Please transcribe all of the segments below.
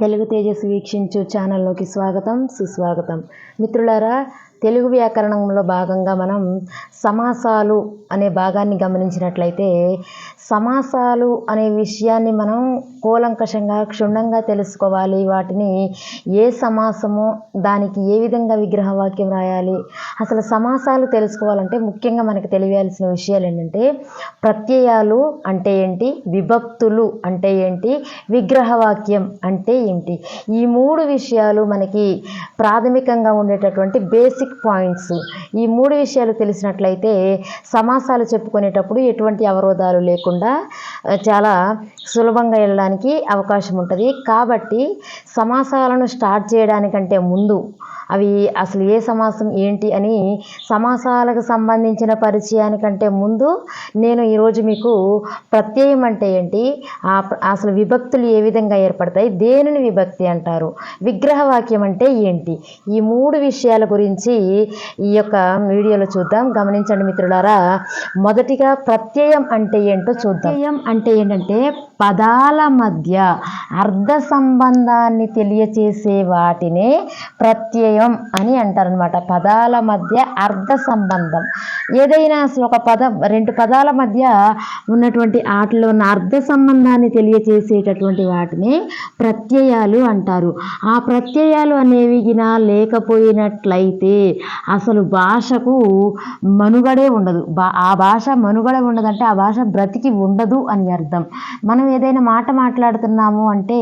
తెలుగు తేజస్ వీక్షించు ఛానల్లోకి స్వాగతం సుస్వాగతం. మిత్రులారా తెలుగు వ్యాకరణంలో భాగంగా మనం సమాసాలు అనే భాగాన్ని గమనించినట్లయితే సమాసాలు అనే విషయాన్ని మనం కూలంకషంగా క్షుణ్ణంగా తెలుసుకోవాలి. వాటిని ఏ సమాసము దానికి ఏ విధంగా విగ్రహ వాక్యం రాయాలి అసలు సమాసాలు తెలుసుకోవాలంటే ముఖ్యంగా మనకు తెలియాల్సిన విషయాలు ఏంటంటే ప్రత్యయాలు అంటే ఏంటి? విభక్తులు అంటే ఏంటి? విగ్రహవాక్యం అంటే ఏంటి? ఈ మూడు విషయాలు మనకి ప్రాథమికంగా ఉండేటటువంటి బేసిక్ పాయింట్స్ ఈ మూడు విషయాలు తెలిసినట్లయితే సమాసాలు చెప్పుకునేటప్పుడు ఎటువంటి అవరోధాలు లేకుండా చాలా సులభంగా వెళ్ళడానికి అవకాశం ఉంటుంది. కాబట్టి సమాసాలను స్టార్ట్ చేయడానికంటే ముందు అవి అసలు ఏ సమాసం ఏంటి అని సమాసాలకు సంబంధించిన పరిచయానికంటే ముందు నేను ఈరోజు మీకు ప్రత్యయం అంటే ఏంటి? అసలు విభక్తులు ఏ విధంగా ఏర్పడతాయి? దేనిని విభక్తి అంటారు? విగ్రహవాక్యం అంటే ఏంటి? ఈ మూడు విషయాల గురించి ఈ యొక్క వీడియోలో చూద్దాం. గమనించండి మిత్రులారా మొదటిగా ప్రత్యయం అంటే ఏంటో చూద్దాం. ప్రత్యయం అంటే ఏంటంటే పదాల మధ్య అర్థ సంబంధాన్ని తెలియచేసే వాటినే ప్రత్యయం అని అంటారనమాట పదాల మధ్య అర్థ సంబంధం. ఏదైనా అసలు ఒక పదం రెండు పదాల మధ్య ఉన్నటువంటి ఆటలో ఉన్న అర్థ సంబంధాన్ని తెలియచేసేటటువంటి వాటిని ప్రత్యయాలు అంటారు. ఆ ప్రత్యయాలు అనేవి లేకపోయినట్లయితే అసలు భాషకు మనుగడే ఉండదు. బా ఆ భాష మనుగడ ఉండదంటే ఆ భాష బ్రతికి ఉండదు అని అర్థం. మనం ఏదైనా మాట మాట్లాడుతున్నాము అంటే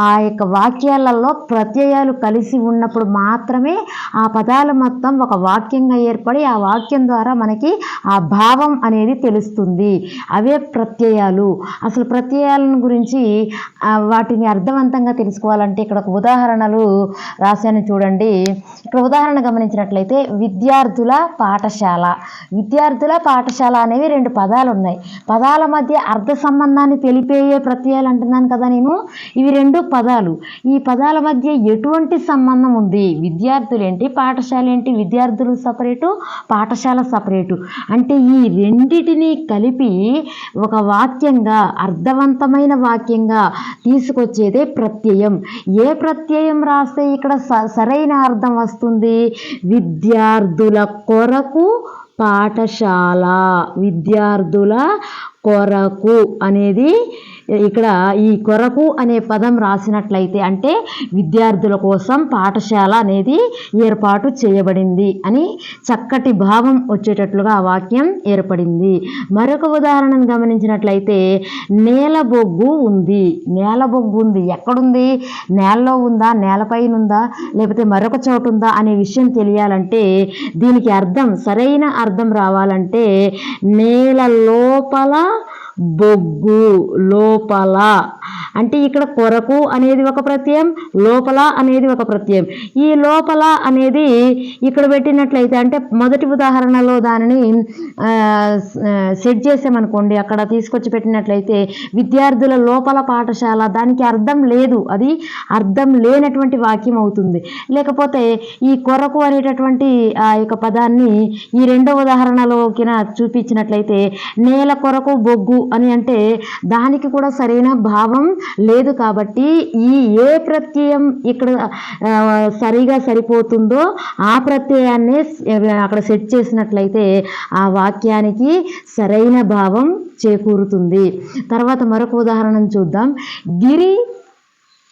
ఆ యొక్క వాక్యాలలో ప్రత్యయాలు కలిసి ఉన్నప్పుడు మాత్రమే ఆ పదాలు మొత్తం ఒక వాక్యంగా ఏర్పడి ఆ వాక్యం ద్వారా మనకి ఆ భావం అనేది తెలుస్తుంది. అవే ప్రత్యయాలు. అసలు ప్రత్యయాలను గురించి వాటిని అర్థవంతంగా తెలుసుకోవాలంటే ఇక్కడ ఒక ఉదాహరణలు రాశాను చూడండి. ఇక్కడ ఉదాహరణ గమనించినట్లయితే విద్యార్థుల పాఠశాల. విద్యార్థుల పాఠశాల అనేవి రెండు పదాలు ఉన్నాయి పదాల మధ్య అర్థ సంబంధాన్ని తెలిపేయే ప్రత్యయాలు అంటున్నాను కదా నేను. ఇవి రెండు పదాలు. ఈ పదాల మధ్య ఎటువంటి సంబంధం ఉంది? విద్యార్థులు ఏంటి పాఠశాల ఏంటి విద్యార్థులు సపరేటు? పాఠశాల సపరేటు. అంటే ఈ రెండిటిని కలిపి ఒక వాక్యంగా అర్థవంతమైన వాక్యంగా తీసుకొచ్చేదే ప్రత్యయం. ఏ ప్రత్యయం రాస్తే ఇక్కడ స- సరైన అర్థం వస్తుంది? విద్యార్థుల కొరకు పాఠశాల. విద్యార్థుల కొరకు అనేది ఇక్కడ ఈ కొరకు అనే పదం రాసినట్లయితే అంటే విద్యార్థుల కోసం పాఠశాల అనేది ఏర్పాటు చేయబడింది అని చక్కటి భావం వచ్చేటట్లుగా ఆ వాక్యం ఏర్పడింది. మరొక ఉదాహరణను గమనించినట్లయితే నేలబొగ్గు ఉంది. నేలబొగ్గు ఉంది. ఎక్కడుంది? నేలలో ఉందా? నేలపైన ఉందా? లేకపోతే మరొక చోటు ఉందా అనే విషయం తెలియాలంటే దీనికి అర్థం సరైన అర్థం రావాలంటే నేల లోపల బొగ్గు లోపల. అంటే ఇక్కడ కొరకు అనేది ఒక ప్రత్యయం లోపల అనేది ఒక ప్రత్యయం. ఈ లోపల అనేది ఇక్కడ పెట్టినట్లయితే అంటే మొదటి ఉదాహరణలో దానిని సెట్ చేసామనుకోండి అక్కడ తీసుకొచ్చి పెట్టినట్లయితే విద్యార్థుల లోపల పాఠశాల దానికి అర్థం లేదు. అది అర్థం లేనటువంటి వాక్యం అవుతుంది. లేకపోతే ఈ కొరకు అనేటటువంటి ఆ యొక్క పదాన్ని ఈ రెండో ఉదాహరణలోకిన చూపించినట్లయితే నేల కొరకు బొగ్గు అని అంటే దానికి కూడా సరైన భావం లేదు కాబట్టి ఈ ఏ ప్రత్యయం ఇక్కడ సరిగా సరిపోతుందో ఆ ప్రత్యయాన్ని అక్కడ సెట్ చేసినట్లయితే ఆ వాక్యానికి సరైన భావం చేకూరుతుంది. తర్వాత మరొక ఉదాహరణ చూద్దాం. గిరి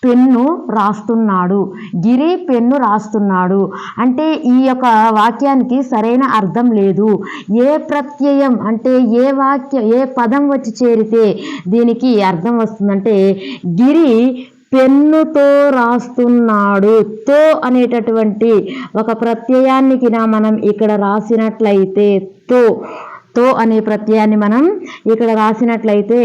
పెన్ను రాస్తున్నాడు. గిరి పెన్ను రాస్తున్నాడు. అంటే ఈ యొక్క వాక్యానికి సరైన అర్థం లేదు. ఏ ప్రత్యయం అంటే ఏ వాక్య ఏ పదం వచ్చి చేరితే దీనికి అర్థం వస్తుందంటే గిరి పెన్నుతో రాస్తున్నాడు. తో అనేటటువంటి ఒక ప్రత్యయానికి నా మనం ఇక్కడ రాసినట్లయితే తో తో అనే ప్రత్యయాన్ని మనం ఇక్కడ రాసినట్లయితే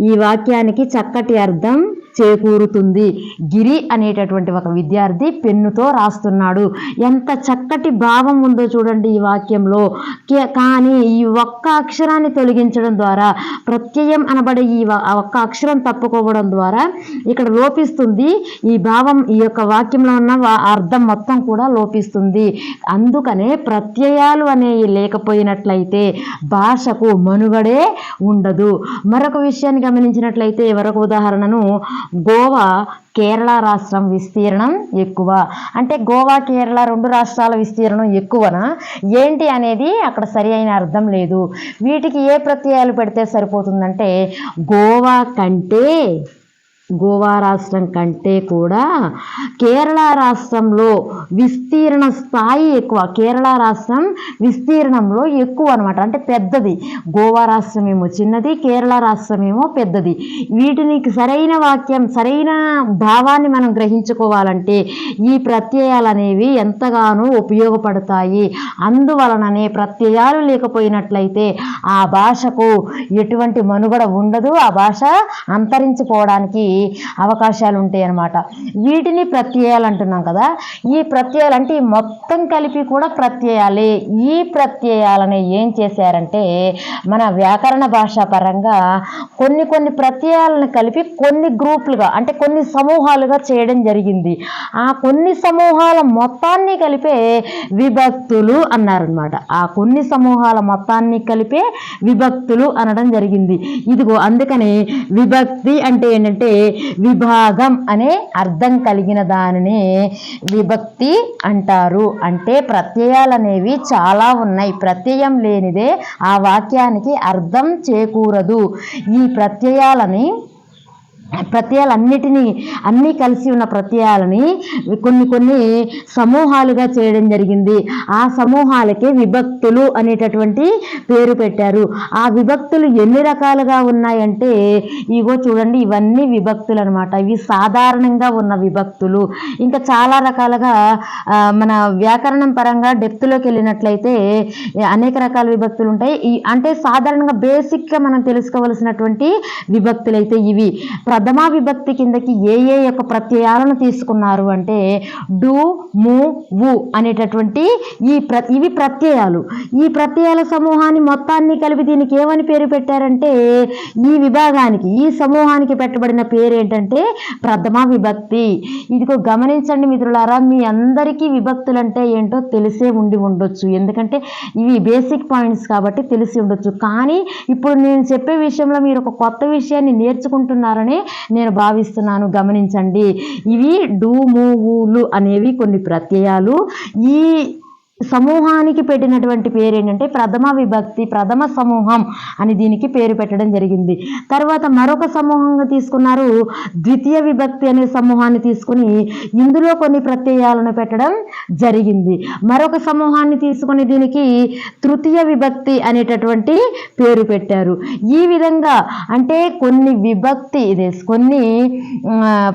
ఈ వాక్యానికి చక్కటి అర్థం చేకూరుతుంది. గిరి అనేటటువంటి ఒక విద్యార్థి పెన్నుతో రాస్తున్నాడు. ఎంత చక్కటి భావం ఉందో చూడండి ఈ వాక్యంలో. కే- కానీ ఈ ఒక్క అక్షరాన్ని తొలగించడం ద్వారా ప్రత్యయం అనబడే ఈ ఒక్క అక్షరం తప్పుకోవడం ద్వారా ఇక్కడ లోపిస్తుంది. ఈ భావం ఈ యొక్క వాక్యంలో ఉన్న వా- అర్థం మొత్తం కూడా లోపిస్తుంది. అందుకనే ప్రత్యయాలు అనేవి లేకపోయినట్లయితే భాషకు మనుగడే ఉండదు. మరొక విషయాన్ని గమనించినట్లయితే మరొక ఉదాహరణను గోవా కేరళ రాష్ట్రం విస్తీర్ణం ఎక్కువ. అంటే గోవా కేరళ రెండు రాష్ట్రాల విస్తీర్ణం ఎక్కువనా? ఏంటి అనేది అక్కడ సరి అయిన అర్థం లేదు. వీటికి ఏ ప్రత్యయాలు పెడితే సరిపోతుందంటే గోవా కంటే గోవా రాష్ట్రం కంటే కూడా కేరళ రాష్ట్రంలో విస్తీర్ణ స్థాయి ఎక్కువ. కేరళ రాష్ట్రం విస్తీర్ణంలో ఎక్కువ అనమాట అంటే పెద్దది. గోవా రాష్ట్రం ఏమో చిన్నది కేరళ రాష్ట్రం ఏమో పెద్దది. వీటిని సరైన వాక్యం సరైన భావాన్ని మనం గ్రహించుకోవాలంటే ఈ ప్రత్యయాలు అనేవి ఎంతగానో ఉపయోగపడతాయి. అందువలననే ప్రత్యయాలు లేకపోయినట్లయితే ఆ భాషకు ఎటువంటి మనుగడ ఉండదు. ఆ భాష అంతరించిపోవడానికి అవకాశాలు ఉంటాయి అన్నమాట వీటిని ప్రత్యయాలు అంటున్నాం కదా. ఈ ప్రత్యయాలు అంటే ఈ మొత్తం కలిపి కూడా ప్రత్యయాలే. ఈ ప్రత్యయాలని ఏం చేశారంటే మన వ్యాకరణ భాషా పరంగా కొన్ని కొన్ని ప్రత్యయాలను కలిపి కొన్ని గ్రూపులుగా అంటే కొన్ని సమూహాలుగా చేయడం జరిగింది. ఆ కొన్ని సమూహాల మొత్తాన్ని కలిపే విభక్తులు అన్నారనమాట ఆ కొన్ని సమూహాల మొత్తాన్ని కలిపే విభక్తులు అనడం జరిగింది. ఇదిగో అందుకని విభక్తి అంటే ఏంటంటే విభాగం అనే అర్థం కలిగిన దానిని విభక్తి అంటారు. అంటే ప్రత్యయాలు అనేవి చాలా ఉన్నాయి. ప్రత్యయం లేనిదే ఆ వాక్యానికి అర్థం చేకూరదు. ఈ ప్రత్యయాలని ప్రత్యయాలన్నిటినీ అన్నీ కలిసి ఉన్న ప్రత్యయాలని కొన్ని కొన్ని సమూహాలుగా చేయడం జరిగింది. ఆ సమూహాలకే విభక్తులు అనేటటువంటి పేరు పెట్టారు. ఆ విభక్తులు ఎన్ని రకాలుగా ఉన్నాయంటే ఇగో చూడండి ఇవన్నీ విభక్తులు అనమాట ఇవి సాధారణంగా ఉన్న విభక్తులు. ఇంకా చాలా రకాలుగా మన వ్యాకరణం పరంగా డెప్త్లోకి వెళ్ళినట్లయితే అనేక రకాల విభక్తులు ఉంటాయి. అంటే సాధారణంగా బేసిక్గా మనం తెలుసుకోవలసినటువంటి విభక్తులు అయితే ఇవి ప్రథమా విభక్తి కిందకి ఏ ఏ యొక్క ప్రత్యయాలను తీసుకున్నారు అంటే డు ము వు అనేటటువంటి ఈ ప్ర ఇవి ప్రత్యయాలు. ఈ ప్రత్యయాల సమూహాన్ని మొత్తాన్ని కలిపి దీనికి ఏమని పేరు పెట్టారంటే ఈ విభాగానికి ఈ సమూహానికి పెట్టబడిన పేరు ఏంటంటే ప్రథమా విభక్తి. ఇదిగో గమనించండి మిత్రులారా మీ అందరికీ విభక్తులు అంటే ఏంటో తెలిసే ఉండి ఉండొచ్చు. ఎందుకంటే ఇవి బేసిక్ పాయింట్స్ కాబట్టి తెలిసి ఉండొచ్చు. కానీ ఇప్పుడు నేను చెప్పే విషయంలో మీరు ఒక కొత్త విషయాన్ని నేర్చుకుంటున్నారని నేను భావిస్తున్నాను గమనించండి. ఇవి డు అనేవి కొన్ని ప్రత్యయాలు. ఈ సమూహానికి పెట్టినటువంటి పేరు ఏంటంటే ప్రథమ విభక్తి ప్రథమ సమూహం అని దీనికి పేరు పెట్టడం జరిగింది. తర్వాత మరొక సమూహంగా తీసుకున్నారు ద్వితీయ విభక్తి అనే సమూహాన్ని తీసుకుని ఇందులో కొన్ని ప్రత్యయాలను పెట్టడం జరిగింది. మరొక సమూహాన్ని తీసుకుని దీనికి తృతీయ విభక్తి అనేటటువంటి పేరు పెట్టారు. ఈ విధంగా అంటే కొన్ని విభక్తి ఇదే కొన్ని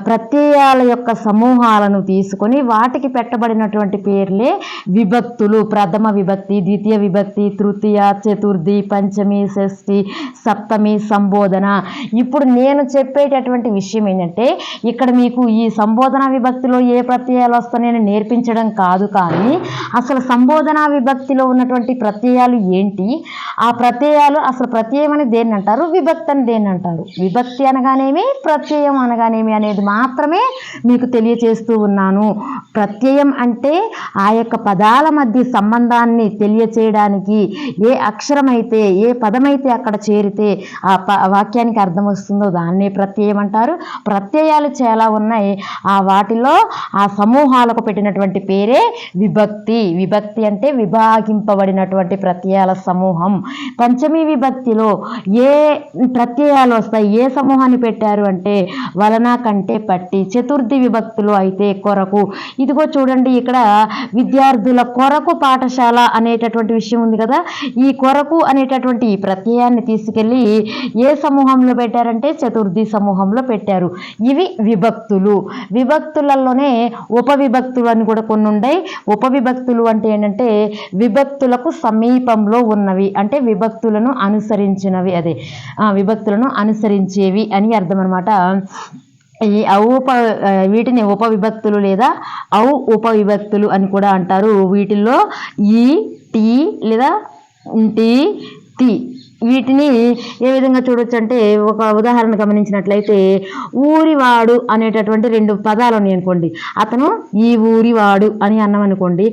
ప్రత్యయాల యొక్క సమూహాలను తీసుకొని వాటికి పెట్టబడినటువంటి పేర్లే విభక్తి విభక్తులు ప్రథమ విభక్తి ద్వితీయ విభక్తి తృతీయ చతుర్థి పంచమి షష్ఠి సప్తమి సంబోధన. ఇప్పుడు నేను చెప్పేటటువంటి విషయం ఏంటంటే ఇక్కడ మీకు ఈ సంబోధన విభక్తిలో ఏ ప్రత్యయాలు వస్తాయని నేర్పించడం కాదు కానీ అసలు సంబోధన విభక్తిలో ఉన్నటువంటి ప్రత్యయాలు ఏంటి? ఆ ప్రత్యయాలు అసలు ప్రత్యయం అని దేన్ని అంటారు? విభక్తి అని దేన్ని అంటారు? విభక్తి అనగానేమి? ప్రత్యయం అనగానేమి అనేది మాత్రమే మీకు తెలియచేస్తూ ఉన్నాను. ప్రత్యయం అంటే ఆ యొక్క పదాల మధ్య సంబంధాన్ని తెలియచేయడానికి ఏ అక్షరం అయితే ఏ పదమైతే అక్కడ చేరితే ఆ ప వాక్యానికి అర్థం వస్తుందో దాన్నే ప్రత్యయం అంటారు ప్రత్యయాలు చాలా ఉన్నాయి. ఆ వాటిలో ఆ సమూహాలకు పెట్టినటువంటి పేరే విభక్తి. విభక్తి అంటే విభాగింపబడినటువంటి ప్రత్యయాల సమూహం. పంచమి విభక్తిలో ఏ ప్రత్యయాలు వస్తాయి? ఏ సమూహాన్ని పెట్టారు అంటే వలన కంటే పట్టి. చతుర్థి విభక్తులు అయితే కొరకు. ఇదిగో చూడండి ఇక్కడ విద్యార్థుల కొర కొరకు పాఠశాల అనేటటువంటి విషయం ఉంది కదా. ఈ కొరకు అనేటటువంటి ఈ ప్రత్యయాన్ని తీసుకెళ్ళి ఏ సమూహంలో పెట్టారంటే చతుర్థి సమూహంలో పెట్టారు. ఇవి విభక్తులు. విభక్తులలోనే ఉపవిభక్తులు అని కూడా కొన్ని ఉన్నాయి ఉపవిభక్తులు అంటే ఏంటంటే విభక్తులకు సమీపంలో ఉన్నవి. అంటే విభక్తులను అనుసరించినవి అదే. విభక్తులను అనుసరించేవి అని అర్థం అనమాట ఈ ఔప వీటిని ఉపవిభక్తులు లేదా ఔ ఉపవిభక్తులు అని కూడా అంటారు. వీటిల్లో ఈ టీ లేదా టీ తి వీటిని ఏ విధంగా చూడొచ్చు అంటే ఒక ఉదాహరణ గమనించినట్లయితే ఊరివాడు అనేటటువంటి రెండు పదాలు ఉన్నాయి అనుకోండి. అతను ఈ ఊరివాడు అని అన్నాం అనుకోండి.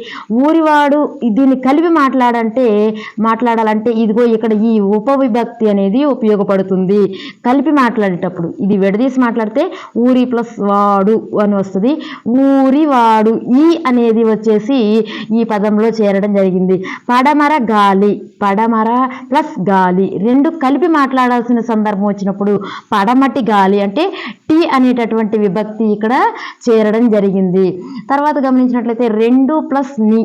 ఊరివాడు దీన్ని కలిపి మాట్లాడంటే మాట్లాడాలంటే ఇదిగో ఇక్కడ ఈ ఉపవిభక్తి అనేది ఉపయోగపడుతుంది. కలిపి మాట్లాడేటప్పుడు ఇది విడదీసి మాట్లాడితే ఊరి ప్లస్ వాడు అని వస్తుంది. ఊరివాడు ఈ అనేది వచ్చేసి ఈ పదంలో చేరడం జరిగింది. పడమర గాలి పడమర ప్లస్ గాలి రెండు కలిపి మాట్లాడాల్సిన సందర్భం వచ్చినప్పుడు పడమటి గాలి అంటే టీ అనేటటువంటి విభక్తి ఇక్కడ చేరడం జరిగింది. తర్వాత గమనించినట్లయితే రెండు ప్లస్ని.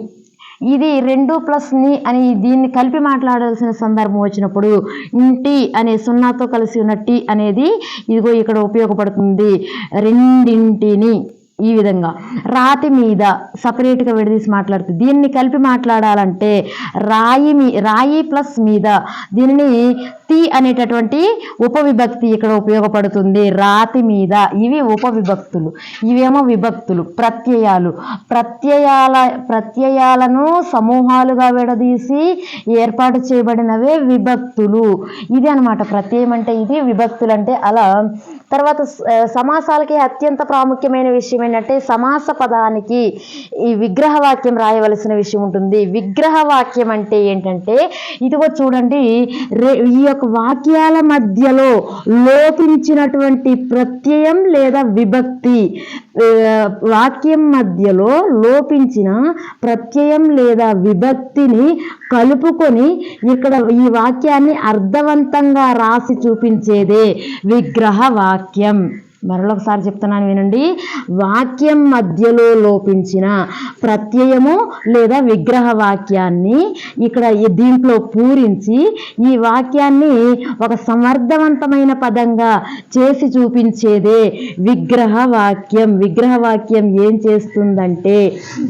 ఇది రెండు ప్లస్ని అని దీన్ని కలిపి మాట్లాడాల్సిన సందర్భం వచ్చినప్పుడు ఇంటి అనే సున్నాతో కలిసి ఉన్న టీ అనేది ఇదిగో ఇక్కడ ఉపయోగపడుతుంది. రెండింటిని ఈ విధంగా. రాతి మీద సపరేట్గా విడదీసి మాట్లాడుతుంది దీన్ని కలిపి మాట్లాడాలంటే రాయి మీ రాయి ప్లస్ మీద దీనిని తి అనేటటువంటి ఉపవిభక్తి ఇక్కడ ఉపయోగపడుతుంది. రాతి మీద ఇవి ఉపవిభక్తులు. ఇవేమో విభక్తులు ప్రత్యయాలు. ప్రత్యయాల ప్రత్యయాలను సమూహాలుగా విడదీసి ఏర్పాటు చేయబడినవే విభక్తులు. ఇది అనమాట ప్రత్యయం అంటే ఇది విభక్తులు అంటే అలా. తర్వాత సమాసాలకి అత్యంత ప్రాముఖ్యమైన విషయం ఏంటంటే సమాస పదానికి ఈ విగ్రహవాక్యం రాయవలసిన విషయం ఉంటుంది. విగ్రహవాక్యం అంటే ఏంటంటే ఇదిగో చూడండి రే ఈ యొక్క వాక్యాల మధ్యలో లోపించినటువంటి ప్రత్యయం లేదా విభక్తి వాక్యం మధ్యలో లోపించిన ప్రత్యయం లేదా విభక్తిని కలుపుకొని ఇక్కడ ఈ వాక్యాన్ని అర్థవంతంగా రాసి చూపించేదే విగ్రహ వాక్యం. మరొకసారి చెప్తున్నాను వినండి. వాక్యం మధ్యలో లోపించిన ప్రత్యయము లేదా విగ్రహ వాక్యాన్ని ఇక్కడ దీంట్లో పూరించి ఈ వాక్యాన్ని ఒక సమర్థవంతమైన పదంగా చేసి చూపించేదే విగ్రహ వాక్యం. విగ్రహ వాక్యం ఏం చేస్తుందంటే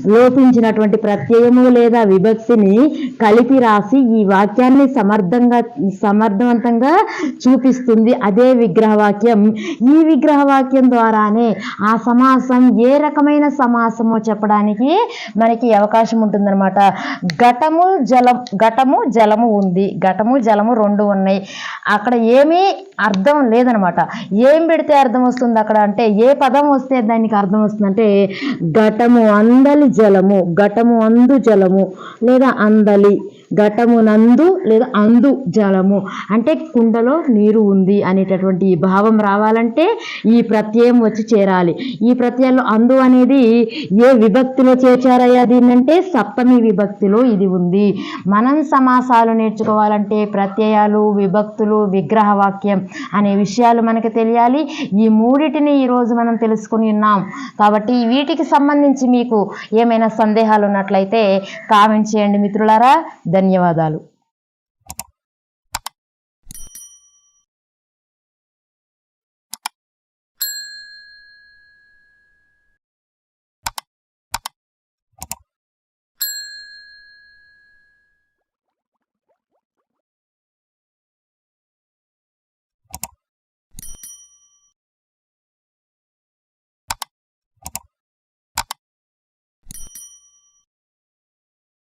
లోపించినటువంటి ప్రత్యయము లేదా విభక్తిని కలిపి రాసి ఈ వాక్యాన్ని సమర్థంగా సమర్థవంతంగా చూపిస్తుంది. అదే విగ్రహ వాక్యం. ఈ వాక్యం ద్వారానే ఆ సమాసం ఏ రకమైన సమాసమో చెప్పడానికి మనకి అవకాశం ఉంటుందన్నమాట. ఘటము జలం ఘటము జలము ఉంది. ఘటము జలము రెండు ఉన్నాయి. అక్కడ ఏమీ అర్థం లేదనమాట ఏం పెడితే అర్థం వస్తుంది అక్కడ అంటే ఏ పదం వస్తే దానికి అర్థం వస్తుందంటే ఘటము అందలి జలము ఘటము అందు జలము లేదా అందలి. ఘటమునందు లేదా అందు జలము. అంటే కుండలో నీరు ఉంది అనేటటువంటి ఈ భావం రావాలంటే ఈ ప్రత్యయం వచ్చి చేరాలి. ఈ ప్రత్యయంలో అందు అనేది ఏ విభక్తిలో చేర్చారయ్యా దీన్నంటే సప్తమి విభక్తిలో ఇది ఉంది. మనం సమాసాలు నేర్చుకోవాలంటే ప్రత్యయాలు విభక్తులు విగ్రహ వాక్యం అనే విషయాలు మనకు తెలియాలి. ఈ మూడిటిని ఈరోజు మనం తెలుసుకుని ఉన్నాం. కాబట్టి వీటికి సంబంధించి మీకు ఏమైనా సందేహాలు ఉన్నట్లయితే కామెంట్ చేయండి మిత్రులారా. ధన్యవాదాలు.